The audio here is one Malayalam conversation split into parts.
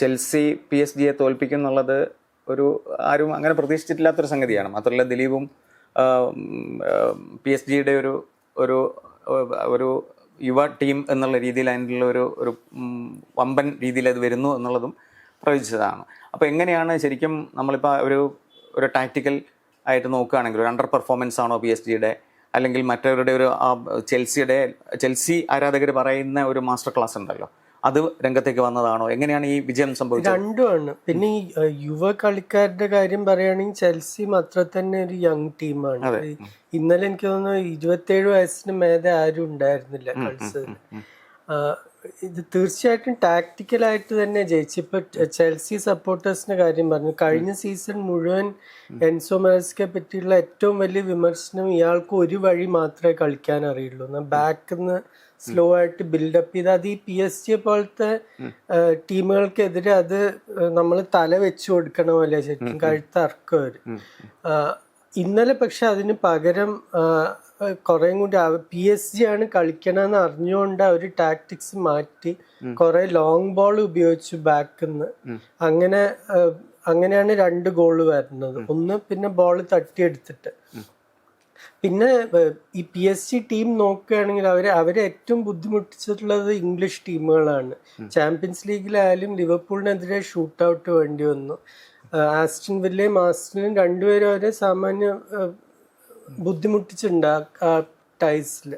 ചെൽസി പി എസ് ജിയെ തോൽപ്പിക്കും എന്നുള്ളത് ഒരു ആരും അങ്ങനെ പ്രതീക്ഷിച്ചിട്ടില്ലാത്തൊരു സംഗതിയാണ്. മാത്രമല്ല ദിലീപും പി എസ് ജിയുടെ ഒരു ഒരു ഒരു യുവ ടീം എന്നുള്ള രീതിയിൽ അതിന്റെ ഒരു ഒരു വമ്പൻ രീതിയിൽ അത് വരുന്നു എന്നുള്ളതും പ്രവചിച്ചതാണ് അപ്പോൾ എങ്ങനെയാണ് ശരിക്കും നമ്മളിപ്പോൾ ഒരു ഒരു ടാക്റ്റിക്കൽ ആയിട്ട് നോക്കുകയാണെങ്കിൽ ഒരു അണ്ടർ പെർഫോമൻസ് ആണോ പി എസ് ജിയുടെ? അല്ലെങ്കിൽ മറ്റവരുടെ ഒരു ചെൽസിയുടെ ചെൽസി ആരാധകർ പറയുന്ന ഒരു മാസ്റ്റർ ക്ലാസ് ഉണ്ടല്ലോ. അത് രംഗത്തേക്ക് വന്നതാണോ? എങ്ങനെയാണ് ഈ വിജയം സംഭവിച്ചത്? രണ്ടുമാണ്. പിന്നെ ഈ യുവ കളിക്കാരുടെ കാര്യം പറയുകയാണെങ്കിൽ ചെൽസി മാത്രം തന്നെ ഒരു യങ് ടീമാണ്. ഇന്നലെ എനിക്ക് തോന്നുന്നു ഇരുപത്തേഴ് വയസ്സിന് മേലെ ആരും ഉണ്ടായിരുന്നില്ല കൾസ് ഇത് തീർച്ചയായിട്ടും ടാക്ടിക്കലായിട്ട് തന്നെ ജയിച്ചു ഇപ്പൊ ചെൽസി സപ്പോർട്ടേഴ്സിന്റെ കാര്യം പറഞ്ഞു. കഴിഞ്ഞ സീസൺ മുഴുവൻ എൻസോ മെറസ്കെ പറ്റിയുള്ള ഏറ്റവും വലിയ വിമർശനം ഇയാൾക്ക് ഒരു വഴി മാത്രമേ കളിക്കാൻ അറിയുള്ളൂ. ബാക്കിൽ നിന്ന് സ്ലോ ആയിട്ട് ബിൽഡപ്പ് ചെയ്ത് അത് ഈ പി എസ് ജി പോലത്തെ ടീമുകൾക്കെതിരെ അത് നമ്മൾ തല വെച്ചു കൊടുക്കണ പോലെ ശരിക്കും? കഴുത്ത് ആ, ഇന്നലെ പക്ഷെ അതിന് പകരം കുറെ കൂടി പി എസ് ജി ആണ് കളിക്കണമെന്ന് അറിഞ്ഞുകൊണ്ട് ഒരു ടാക്ടിക്സ് മാറ്റി കുറെ ലോങ് ബോൾ ഉപയോഗിച്ചു ബാക്കിന്ന്. അങ്ങനെ അങ്ങനെയാണ് രണ്ട് ഗോൾ വരുന്നത്. ഒന്ന് പിന്നെ ബോൾ തട്ടിയെടുത്തിട്ട്. പിന്നെ ഈ പി എസ് ജി ടീം നോക്കുകയാണെങ്കിൽ അവരെ അവരെ ഏറ്റവും ബുദ്ധിമുട്ടിച്ചിട്ടുള്ളത് ഇംഗ്ലീഷ് ടീമുകളാണ് ചാമ്പ്യൻസ് ലീഗിലായാലും ലിവർപൂളിനെതിരെ ഷൂട്ട് ഔട്ട് വേണ്ടി വന്നു. ആസ്റ്റിൻ വില്ലയും ആസ്റ്റിനും രണ്ടുപേരും അവരെ സാമാന്യ ബുദ്ധിമുട്ടിച്ചിട്ടുണ്ട് ആ- ടൈസിൽ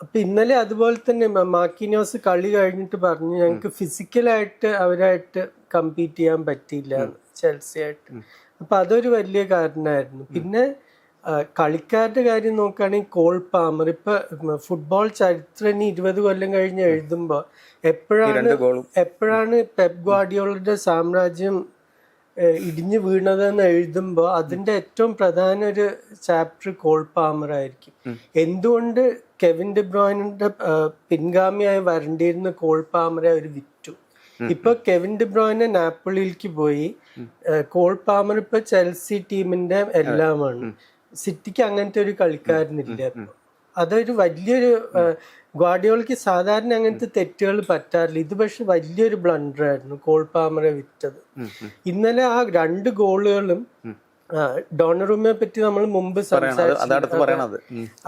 അപ്പൊ ഇന്നലെ അതുപോലെ തന്നെ മാക്കിനോസ് കളി കഴിഞ്ഞിട്ട് പറഞ്ഞു ഞങ്ങൾക്ക് ഫിസിക്കലായിട്ട് അവരായിട്ട് കമ്പീറ്റ് ചെയ്യാൻ പറ്റിയില്ല ചെൽസിയായിട്ട് അപ്പൊ അതൊരു വലിയ കാരണമായിരുന്നു. പിന്നെ കളിക്കാരുടെ കാര്യം നോക്കുകയാണെങ്കിൽ കോൾ പാമർ. ഇപ്പൊ ഫുട്ബോൾ ചരിത്രം ഇനി ഇരുപത് കൊല്ലം കഴിഞ്ഞ് എഴുതുമ്പോൾ എപ്പോഴാണ് എപ്പോഴാണ് പെപ് ഗ്വാഡിയോളുടെ സാമ്രാജ്യം ഇടിഞ്ഞു വീണതെന്ന് എഴുതുമ്പോൾ അതിന്റെ ഏറ്റവും പ്രധാന ഒരു ചാപ്റ്റർ കോൾ പാമർ ആയിരിക്കും. എന്തുകൊണ്ട് കെവിൻ ഡിബ്രോയിനിന്റെ പിൻഗാമിയായി വരണ്ടിരുന്ന കോൾ പാമറെ അവർ വിറ്റു? ഇപ്പൊ കെവിൻ ഡിബ്രോയിനെ നാപ്പിളിയിലേക്ക് പോയി കോൾ പാമർ ഇപ്പൊ ചെൽസി ടീമിന്റെ എല്ലാമാണ്. സിറ്റിക്ക് അങ്ങനത്തെ ഒരു കളിക്കാരനില്ല. അതൊരു വലിയൊരു ഗ്വാഡിയോൾക്ക് സാധാരണ അങ്ങനത്തെ തെറ്റുകൾ പറ്റാറില്ല. ഇത് പക്ഷെ വലിയൊരു ബ്ലണ്ടർ ആയിരുന്നു. കോൾ പാമറെ വിറ്റത്. ഇന്നലെ ആ രണ്ട് ഗോളുകളും ഡോണറുമെ പറ്റി നമ്മൾ മുമ്പ് സംസാരിച്ചു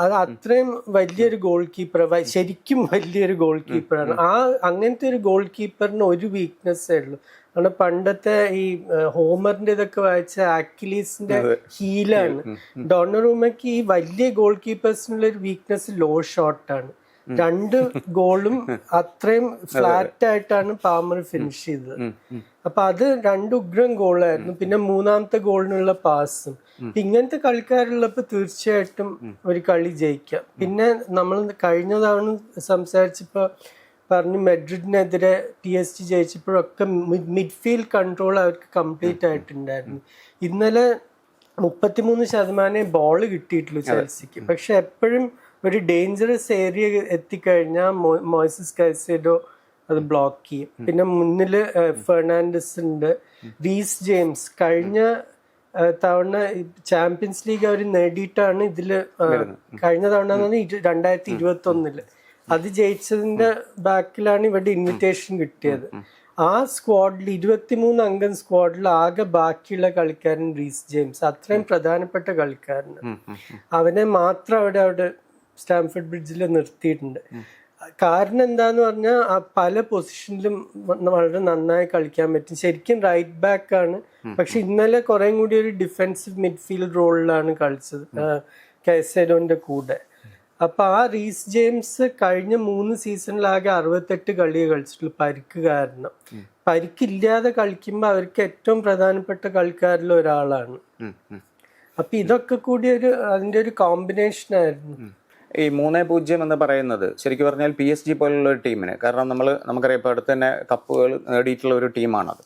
അത് അത്രയും വലിയൊരു ഗോൾ കീപ്പർ ശരിക്കും വലിയൊരു ഗോൾ കീപ്പറാണ് ആ അങ്ങനത്തെ ഒരു ഗോൾ കീപ്പറിന് ഒരു വീക്ക്നെസ്സേ ഉള്ളൂ. കാരണം പണ്ടത്തെ ഈ ഹോമറിന്റെ ഇതൊക്കെ വായിച്ച ആക്കിലീസിന്റെ ഹീലാണ്. ഡോണറൂമയ്ക്ക് ഈ വലിയ ഗോൾ കീപ്പേഴ്സിനുള്ള ഒരു വീക്ക്നെസ് ലോ ഷോട്ടാണ് രണ്ട് ഗോളും അത്രയും ഫ്ലാറ്റ് ആയിട്ടാണ് പാമർ ഫിനിഷ് ചെയ്തത്. അപ്പൊ അത് രണ്ട് ഉഗ്രം ഗോളായിരുന്നു പിന്നെ മൂന്നാമത്തെ ഗോളിനുള്ള പാസും ഇങ്ങനത്തെ കളിക്കാരുള്ളപ്പോ തീർച്ചയായിട്ടും ഒരു കളി ജയിക്കാം. പിന്നെ നമ്മൾ കഴിഞ്ഞതാണ് തവണ സംസാരിച്ചപ്പോ പറഞ്ഞു മെഡ്രിഡിനെതിരെ പി എസ് ജി ജയിച്ചപ്പോഴൊക്കെ മിഡ്ഫീൽഡ് കൺട്രോൾ അവർക്ക് കംപ്ലീറ്റ് ആയിട്ടുണ്ടായിരുന്നു. ഇന്നലെ മുപ്പത്തിമൂന്ന് ശതമാനമേ ബോൾ കിട്ടിയിട്ടുള്ളൂ ചെൽസിക്ക്. പക്ഷെ എപ്പോഴും ഒരു ഡേഞ്ചറസ് ഏരിയ എത്തിക്കഴിഞ്ഞാൽ മോയ്സസ് കൈസേഡോ അത് ബ്ലോക്ക് ചെയ്യും. പിന്നെ മുന്നിൽ ഫെർണാണ്ടസ് ഉണ്ട്. വീസ് ജെയിംസ് കഴിഞ്ഞ തവണ ചാമ്പ്യൻസ് ലീഗ് അവർ നേടിയിട്ടാണ് ഇതിൽ കഴിഞ്ഞ തവണ രണ്ടായിരത്തി ഇരുപത്തി ഒന്നിൽ അത് ജയിച്ചതിന്റെ ബാക്കിലാണ് ഇവരുടെ ഇൻവിറ്റേഷൻ കിട്ടിയത്. ആ സ്ക്വാഡിൽ ഇരുപത്തിമൂന്ന് അംഗം സ്ക്വാഡിൽ ആകെ ബാക്കിയുള്ള കളിക്കാരൻ റീസ് ജെയിംസ്. അത്രയും പ്രധാനപ്പെട്ട കളിക്കാരൻ അവനെ മാത്രം അവിടെ അവിടെ സ്റ്റാംഫോർഡ് ബ്രിഡ്ജിൽ നിർത്തിയിട്ടുണ്ട്. കാരണം എന്താന്ന് പറഞ്ഞാൽ പല പൊസിഷനിലും വളരെ നന്നായി കളിക്കാൻ പറ്റും. ശരിക്കും റൈറ്റ് ബാക്ക് ആണ്. പക്ഷെ ഇന്നലെ കുറെ കൂടി ഒരു ഡിഫെൻസീവ് മിഡ്ഫീൽഡ് റോളിലാണ് കളിച്ചത്. കൈസേഡോന്റെ കൂടെ. അപ്പൊ ആ റീസ് ജെയിംസ് കഴിഞ്ഞ മൂന്ന് സീസണിലാകെ അറുപത്തെട്ട് കളിയെ കളിച്ചിട്ടുള്ളൂ. പരിക്ക് കാരണം. പരിക്കില്ലാതെ കളിക്കുമ്പോൾ അവർക്ക് ഏറ്റവും പ്രധാനപ്പെട്ട കളിക്കാരിൽ ഒരാളാണ്. അപ്പൊ ഇതൊക്കെ കൂടി ഒരു അതിന്റെ ഒരു കോമ്പിനേഷൻ ആയിരുന്നു. ഈ മൂന്ന് പൂജ്യം എന്ന് പറയുന്നത് ശരിക്കും പറഞ്ഞാൽ പി എസ് ജി പോലുള്ള ഒരു ടീമിന് കാരണം നമ്മൾ നമുക്കറിയാം ഇപ്പോൾ അടുത്ത് തന്നെ കപ്പുകൾ നേടിയിട്ടുള്ള ഒരു ടീമാണത്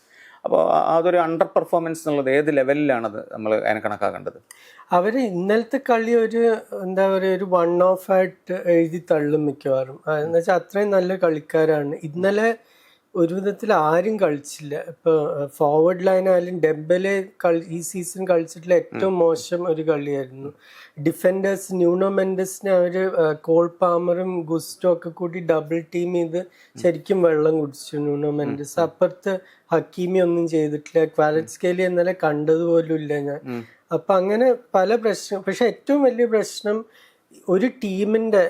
അപ്പോൾ അതൊരു അണ്ടർ പെർഫോമൻസ് എന്നുള്ളത് ഏത് ലെവലിലാണത് നമ്മൾ അതിനെ കണക്കാക്കേണ്ടത്? അവർ ഇന്നലത്തെ കളി ഒരു എന്താ പറയുക ഒരു വൺ ഓഫ് ആയിട്ട് എഴുതി തള്ളും മിക്കവാറും. എന്ന് വെച്ചാൽ അത്രയും നല്ല കളിക്കാരാണ്. ഇന്നലെ ഒരു വിധത്തിൽ ആരും കളിച്ചില്ല. ഇപ്പൊ ഫോർവേഡ് ലൈൻ ആയാലും ഡെബലെ ഈ സീസൺ കളിച്ചിട്ടുള്ള ഏറ്റവും മോശം ഒരു കളിയായിരുന്നു. ഡിഫൻഡേഴ്സ് ന്യൂണോ മെൻഡസിനെ അവർ കോൾ പാമറും ഗുസ്റ്റോ ഒക്കെ കൂടി ഡബിൾ ടീം ചെയ്ത് ശരിക്കും വെള്ളം കുടിച്ചു ന്യൂണോ മെൻഡസ് അപ്പുറത്ത് ഹക്കീമി ഒന്നും ചെയ്തിട്ടില്ല. ക്വാലറ്റ്സ്കേലി ഇന്നലെ കണ്ടതുപോലും ഇല്ല ഞാൻ. അപ്പൊ അങ്ങനെ പല പ്രശ്നം പക്ഷെ ഏറ്റവും വലിയ പ്രശ്നം ഒരു ടീമിന്റെ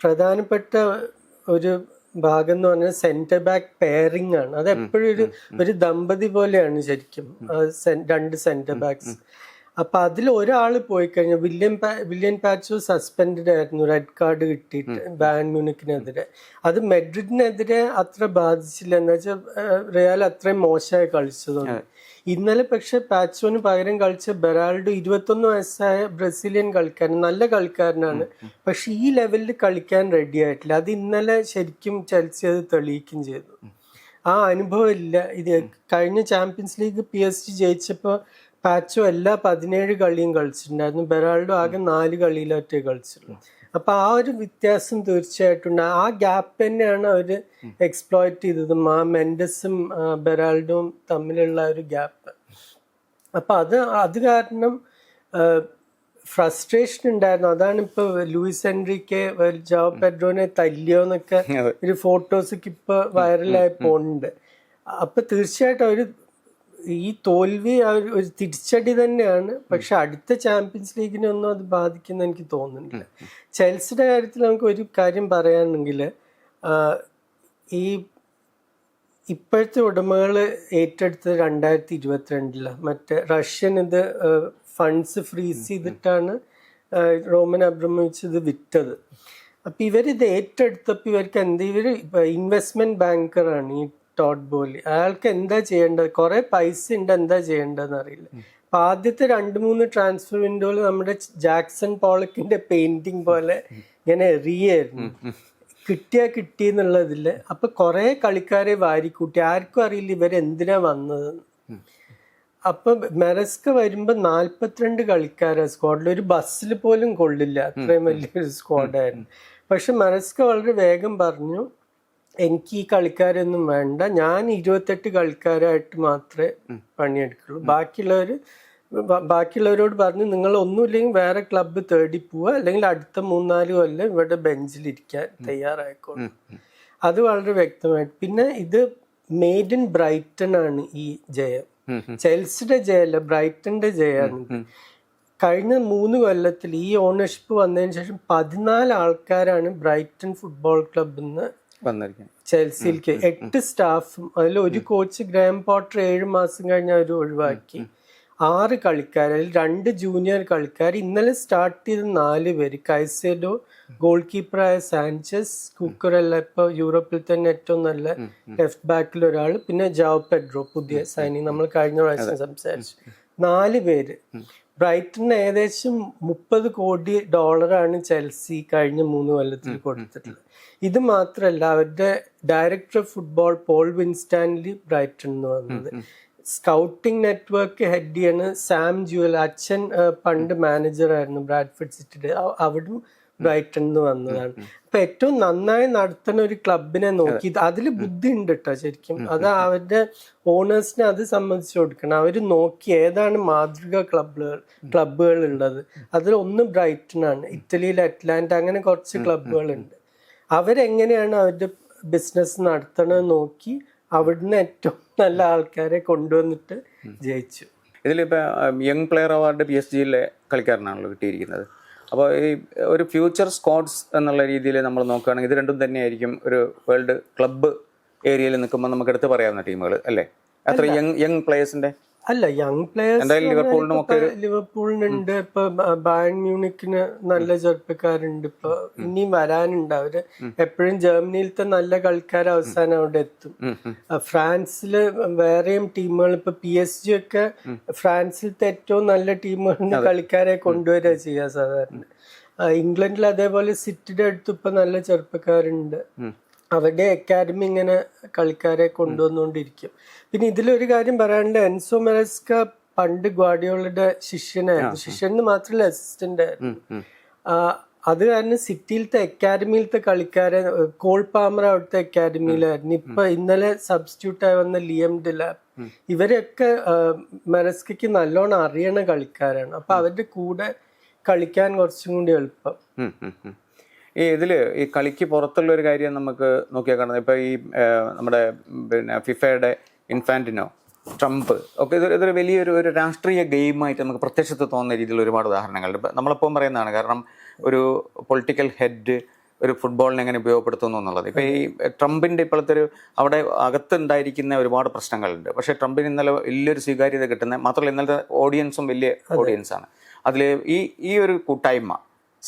പ്രധാനപ്പെട്ട ഒരു ഭാഗം എന്ന് പറഞ്ഞാൽ സെന്റർ ബാക്ക് പെയറിംഗ് ആണ്. അത് എപ്പോഴും ഒരു ഒരു ദമ്പതി പോലെയാണ് ശരിക്കും. രണ്ട് സെന്റർ ബാക്സ് അപ്പൊ അതിൽ ഒരാൾ പോയി കഴിഞ്ഞാൽ വില്യം വില്യൻ പാച്ചോ സസ്പെൻഡ് ആയിരുന്നു. റെഡ് കാർഡ് കിട്ടിയിട്ട് ബാൻ മ്യൂണിക്കിനെതിരെ. അത് മെഡ്രിഡിനെതിരെ അത്ര ബാധിച്ചില്ല. എന്ന് വെച്ചാൽ റിയാൽ അത്രയും മോശമായി കളിച്ചതുകൊണ്ട്. ഇന്നലെ പക്ഷെ പാച്ചോന് പകരം കളിച്ച ബെറാൾഡോ ഇരുപത്തൊന്ന് വയസ്സായ ബ്രസീലിയൻ കളിക്കാരൻ നല്ല കളിക്കാരനാണ്. പക്ഷെ ഈ ലെവലിൽ കളിക്കാൻ റെഡി ആയിട്ടില്ല. അത് ഇന്നലെ ശരിക്കും ചെൽസി അത് തെളിയിക്കും ചെയ്തു. ആ അനുഭവം ഇല്ല. ഇത് കഴിഞ്ഞ champions league P S G ജയിച്ചപ്പോൾ Pacho എല്ലാ പതിനേഴ് കളിയും കളിച്ചിട്ടുണ്ടായിരുന്നു. ബെറാൾഡോ ആകെ നാല് കളിയിലൊറ്റേ കളിച്ചിട്ടുള്ളൂ അപ്പൊ ആ ഒരു വ്യത്യാസം തീർച്ചയായിട്ടും ആ ഗ്യാപ്പ് തന്നെയാണ് അവർ എക്സ്പ്ലോയിറ്റ് ചെയ്തത് ആ മെൻഡസും ബെറാൾഡും തമ്മിലുള്ള ഒരു ഗ്യാപ്പ് അപ്പൊ അത് അത് കാരണം ഫ്രസ്ട്രേഷൻ ഉണ്ടായിരുന്നു. അതാണ് ഇപ്പൊ ലൂയിസ് എൻട്രിക്ക് ജോ പെഡ്രോനെ തല്ലിയോ എന്നൊക്കെ. ഒരു ഫോട്ടോസൊക്കെ ഇപ്പൊ വൈറലായി പോകുന്നുണ്ട് അപ്പൊ തീർച്ചയായിട്ടും അവർ ഈ തോൽവി ഒരു തിരിച്ചടി തന്നെയാണ്. പക്ഷെ അടുത്ത ചാമ്പ്യൻസ് ലീഗിനെ ഒന്നും അത് ബാധിക്കുന്ന എനിക്ക് തോന്നുന്നില്ല. ചെൽസിയുടെ കാര്യത്തിൽ നമുക്ക് ഒരു കാര്യം പറയാണെങ്കിൽ ഈ ഇപ്പോഴത്തെ ഉടമകൾ ഏറ്റെടുത്തത് രണ്ടായിരത്തി ഇരുപത്തിരണ്ടിലാണ് മറ്റേ റഷ്യൻ ഇത് ഫണ്ട്സ് ഫ്രീസ് ചെയ്തിട്ടാണ് റോമൻ അബ്രമോവിച്ച് ഇത് വിറ്റത്. അപ്പം ഇവരിത് ഏറ്റെടുത്തപ്പോൾ ഇവർക്ക് എന്ത് ഇവർ ഇൻവെസ്റ്റ്മെന്റ് ബാങ്കറാണ്. ഈ ടോട്ട് ബോലി അയാൾക്ക് എന്താ ചെയ്യേണ്ടത്? കുറെ പൈസ ഉണ്ട് എന്താ ചെയ്യേണ്ടതെന്ന് അറിയില്ല. അപ്പൊ ആദ്യത്തെ രണ്ട് മൂന്ന് ട്രാൻസ്ഫർ വിൻഡോയിൽ നമ്മുടെ ജാക്സൺ പോളക്കിന്റെ പെയിന്റിങ് പോലെ ഇങ്ങനെ എറിയായിരുന്നു. കിട്ടിയാ കിട്ടി എന്നുള്ളതിൽ അപ്പൊ കുറെ കളിക്കാരെ വാരിക്കൂട്ടി. ആർക്കും അറിയില്ല ഇവരെന്തിനാ വന്നത്. അപ്പൊ മെറസ്ക വരുമ്പോ നാല്പത്തിരണ്ട് കളിക്കാരാ സ്ക്വാഡിൽ ഒരു ബസ്സിൽ പോലും കൊള്ളില്ല. അത്രയും വലിയൊരു സ്ക്വാഡായിരുന്നു പക്ഷെ മെറസ്ക വളരെ വേഗം പറഞ്ഞു. എനിക്ക് ഈ കളിക്കാരൊന്നും വേണ്ട. ഞാൻ ഇരുപത്തെട്ട് കളിക്കാരായിട്ട് മാത്രമേ പണിയെടുക്കുള്ളൂ. ബാക്കിയുള്ളവര് ബാക്കിയുള്ളവരോട് പറഞ്ഞു നിങ്ങൾ ഒന്നുമില്ലെങ്കിൽ വേറെ ക്ലബ്ബ് തേടി പോവുക. അല്ലെങ്കിൽ അടുത്ത മൂന്നാൽ കൊല്ലം ഇവിടെ ബെഞ്ചിലിരിക്കാൻ തയ്യാറായിക്കോളും. അത് വളരെ വ്യക്തമായിട്ട്. പിന്നെ ഇത് മെയ്ഡ് ഇൻ ബ്രൈറ്റൺ ആണ് ഈ ജയം. ചെൽസിയുടെ ജയല്ല ബ്രൈറ്റന്റെ ജയമാണ്. ഇത്. കഴിഞ്ഞ മൂന്ന് കൊല്ലത്തിൽ ഈ ഓണർഷിപ്പ് വന്നതിന് ശേഷം പതിനാല് ആൾക്കാരാണ് ബ്രൈറ്റൺ ഫുട്ബോൾ ക്ലബിൽ നിന്ന് വന്നിരിക്കുന്നത്. ചെൽസിയിലേക്ക് എട്ട് സ്റ്റാഫും അതിൽ ഒരു കോച്ച് ഗ്രാം പോട്ടർ ഏഴ് മാസം കഴിഞ്ഞ് അവർ ഒഴിവാക്കി. ആറ് കളിക്കാർ അതിൽ രണ്ട് ജൂനിയർ കളിക്കാർ. ഇന്നലെ സ്റ്റാർട്ട് ചെയ്ത നാല് പേര് കൈസേഡോ ഗോൾ കീപ്പറായ സാൻചസ് കുക്കറല്ല ഇപ്പൊ യൂറോപ്പിൽ തന്നെ ഏറ്റവും നല്ല ലെഫ്റ്റ് ബാക്കിൽ ഒരാൾ പിന്നെ ജാവ് പെഡ്രോ പുതിയ സൈനിങ് നമ്മൾ കഴിഞ്ഞ പ്രാവശ്യം സംസാരിച്ചു. നാല് പേര്. ബ്രൈറ്റണിന് ഏകദേശം മുപ്പത് കോടി ഡോളറാണ് ചെൽസി കഴിഞ്ഞ മൂന്ന് കൊല്ലത്തിൽ കൊടുത്തിട്ടുള്ളത്. ഇത് മാത്രമല്ല അവരുടെ director of football Paul Winstanley Brighton എന്ന് പറഞ്ഞത് സ്കൗട്ടിംഗ് നെറ്റ്വർക്ക് ഹെഡ് ചെയ്യാണ് സാം ജുവൽ അച്ഛൻ പണ്ട് മാനേജർ ആയിരുന്നു ബ്രാഡ്ഫിഡ് സിറ്റിയുടെ. അവിടും ബ്രൈറ്റൺ എന്ന് വന്നതാണ്. അപ്പൊ ഏറ്റവും നന്നായി നടത്തുന്ന ഒരു ക്ലബിനെ നോക്കി. അതിൽ ബുദ്ധി ഉണ്ട് കേട്ടോ ശരിക്കും? അത് അവരുടെ ഓണേഴ്സിനെ അത് സംബന്ധിച്ച് കൊടുക്കണം. അവർ നോക്കി ഏതാണ് മാതൃക ക്ലബുകൾ ക്ലബുകൾ ഉള്ളത് അതിൽ ഒന്ന് ബ്രൈറ്റൺ ആണ് ഇറ്റലിയിൽ അറ്റ്ലാന്റ അങ്ങനെ കുറച്ച് ക്ലബുകളുണ്ട് അവരെങ്ങനെയാണ് അവരുടെ ബിസിനസ് നടത്തണത് നോക്കി അവിടുന്ന് ഏറ്റവും നല്ല ആൾക്കാരെ കൊണ്ടുവന്നിട്ട് ജയിച്ചു. ഇതിലിപ്പോൾ young player award P S ജിയിലെ കളിക്കാരനാണല്ലോ കിട്ടിയിരിക്കുന്നത്. അപ്പോൾ ഈ ഒരു ഫ്യൂച്ചർ സ്കോഡ്സ് എന്നുള്ള രീതിയിൽ നമ്മൾ നോക്കുകയാണെങ്കിൽ ഇത് രണ്ടും തന്നെയായിരിക്കും ഒരു വേൾഡ് ക്ലബ്ബ് ഏരിയയിൽ നിൽക്കുമ്പോൾ നമുക്ക് എടുത്ത് പറയാവുന്ന ടീമുകൾ അല്ലേ? അത്ര യങ് യങ് പ്ലേയേഴ്സിന്റെ അല്ല യങ് പ്ലേയേഴ്സ് ലിവർപൂളിനും ഒക്കെ ലിവർപൂളിനുണ്ട് ഇപ്പൊ ബാൻ മ്യൂണിക്കിന് നല്ല ചെറുപ്പക്കാരുണ്ട്. ഇപ്പൊ ഇനിയും വരാനുണ്ട്. അവർ എപ്പോഴും ജർമ്മനിയിലത്തെ നല്ല കളിക്കാർ അവസാനം അവിടെ എത്തും. ഫ്രാൻസിൽ വേറെയും ടീമുകൾ ഇപ്പൊ പി എസ് ജി ഒക്കെ ഫ്രാൻസിലത്തെ ഏറ്റവും നല്ല ടീമുകളിൽ കളിക്കാരെ കൊണ്ടുവരിക ചെയ്യാ സാധാരണ. ഇംഗ്ലണ്ടിൽ അതേപോലെ സിറ്റിയുടെ അടുത്ത് ഇപ്പൊ നല്ല ചെറുപ്പക്കാരുണ്ട്. അവരുടെ അക്കാഡമി ഇങ്ങനെ കളിക്കാരെ കൊണ്ടുവന്നുകൊണ്ടിരിക്കും. പിന്നെ ഇതിലൊരു കാര്യം പറയാനുണ്ട്. എൻസോ മെറസ്ക പണ്ട് ഗ്വാഡിയോളുടെ ശിഷ്യനായിരുന്നു. ശിഷ്യൻ എന്ന് മാത്രമല്ല അസിസ്റ്റന്റ് ആയിരുന്നു. അത് കാരണം സിറ്റിയിലത്തെ അക്കാഡമിയിലത്തെ കളിക്കാരെ കോൾ പാമർ അവിടുത്തെ അക്കാഡമിയിലായിരുന്നു ഇപ്പൊ ഇന്നലെ സബ്സ്റ്റിറ്റ്യൂട്ട് ആയി വന്ന ലിയം ഡിലാബ്. ഇവരൊക്കെ മെറസ്കയ്ക്ക് നല്ലോണം അറിയണ കളിക്കാരാണ്. അപ്പൊ അവരുടെ കൂടെ കളിക്കാൻ കുറച്ചും കൂടി എളുപ്പം. ഈ ഇതിൽ ഈ കളിക്ക് പുറത്തുള്ള ഒരു കാര്യം നമുക്ക് നോക്കിയാൽ കാണുന്നത്. ഇപ്പോൾ ഈ നമ്മുടെ പിന്നെ ഫിഫയുടെ ഇൻഫാന്റിനോ ട്രംപ് ഒക്കെ ഇതൊരു ഇതൊരു വലിയൊരു ഒരു രാഷ്ട്രീയ ഗെയിമായിട്ട് നമുക്ക് പ്രത്യക്ഷത്ത് തോന്നുന്ന രീതിയിലുള്ള ഒരുപാട് ഉദാഹരണങ്ങളുണ്ട്. ഇപ്പം നമ്മളിപ്പം പറയുന്നതാണ് കാരണം ഒരു പൊളിറ്റിക്കൽ ഹെഡ് ഒരു ഫുട്ബോളിനെ എങ്ങനെ ഉപയോഗപ്പെടുത്തുന്നു എന്നുള്ളത്. ഇപ്പോൾ ഈ ട്രംപിന്റെ ഇപ്പോഴത്തെ ഒരു അവിടെ അകത്തുണ്ടായിരിക്കുന്ന ഒരുപാട് പ്രശ്നങ്ങളുണ്ട്. പക്ഷേ ട്രംപിന് ഇന്നലെ വലിയൊരു സ്വീകാര്യത കിട്ടുന്ന മാത്രമല്ല ഇന്നലത്തെ ഓഡിയൻസും വലിയ ഓഡിയൻസാണ് അതിൽ ഈ ഈ ഒരു കൂട്ടായ്മ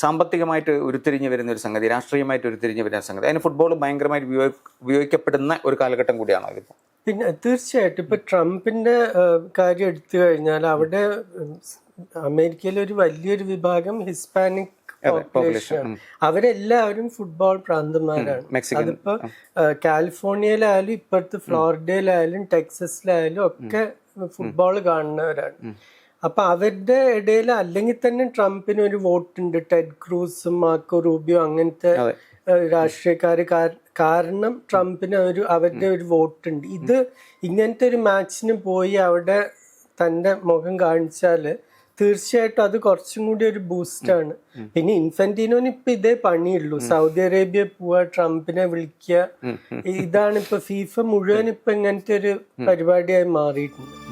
സാമ്പത്തികമായിട്ട് ഉരുത്തിരിഞ്ഞ് വരുന്ന ഒരു സംഗതി രാഷ്ട്രീയമായിട്ട് ഉരുത്തിരിഞ്ഞ് വരുന്ന സംഗതി. അതിന് ഫുട്ബോൾ ഭയങ്കരമായിട്ട് ഉപയോഗ ഉപയോഗിക്കപ്പെടുന്ന ഒരു കാലഘട്ടം കൂടിയാണോ ഇതിപ്പോൾ പിന്നെ തീർച്ചയായിട്ടും. ഇപ്പൊ ട്രംപിന്റെ കാര്യം എടുത്തു കഴിഞ്ഞാൽ അവിടെ അമേരിക്കയിലെ ഒരു വലിയൊരു വിഭാഗം ഹിസ്പാനിക് പോപ്പുലേഷൻ അവരെല്ലാവരും ഫുട്ബോൾ പ്രാന്തന്മാരാണ്. അതിപ്പോൾ അതിപ്പോ കാലിഫോർണിയയിലായാലും ഇപ്പോഴത്തെ ഫ്ലോറിഡയിലായാലും ടെക്സസിലായാലും ഒക്കെ ഫുട്ബോൾ കാണുന്നവരാണ്. അപ്പൊ അവരുടെ ഇടയിൽ അല്ലെങ്കിൽ തന്നെ ട്രംപിന് ഒരു വോട്ടുണ്ട്. ടെഡ് ക്രൂസും മാർക്കോ റൂബിയോ അങ്ങനത്തെ രാഷ്ട്രീയക്കാർ കാരണം ട്രംപിന് ഒരു അവരുടെ ഒരു വോട്ടുണ്ട്. ഇത് ഇങ്ങനത്തെ ഒരു മാച്ചിന് പോയി അവിടെ തന്റെ മുഖം കാണിച്ചാൽ തീർച്ചയായിട്ടും അത് കുറച്ചും കൂടി ഒരു ബൂസ്റ്റാണ് പിന്നെ ഇൻഫന്റീനോന് ഇപ്പൊ ഇതേ പണിയുള്ളൂ. സൗദി അറേബ്യ പോവാ ട്രംപിനെ വിളിക്കുക ഇതാണ് ഇപ്പൊ ഫീഫ മുഴുവൻ ഇപ്പൊ ഇങ്ങനത്തെ ഒരു പരിപാടിയായി മാറിയിട്ടുണ്ട്.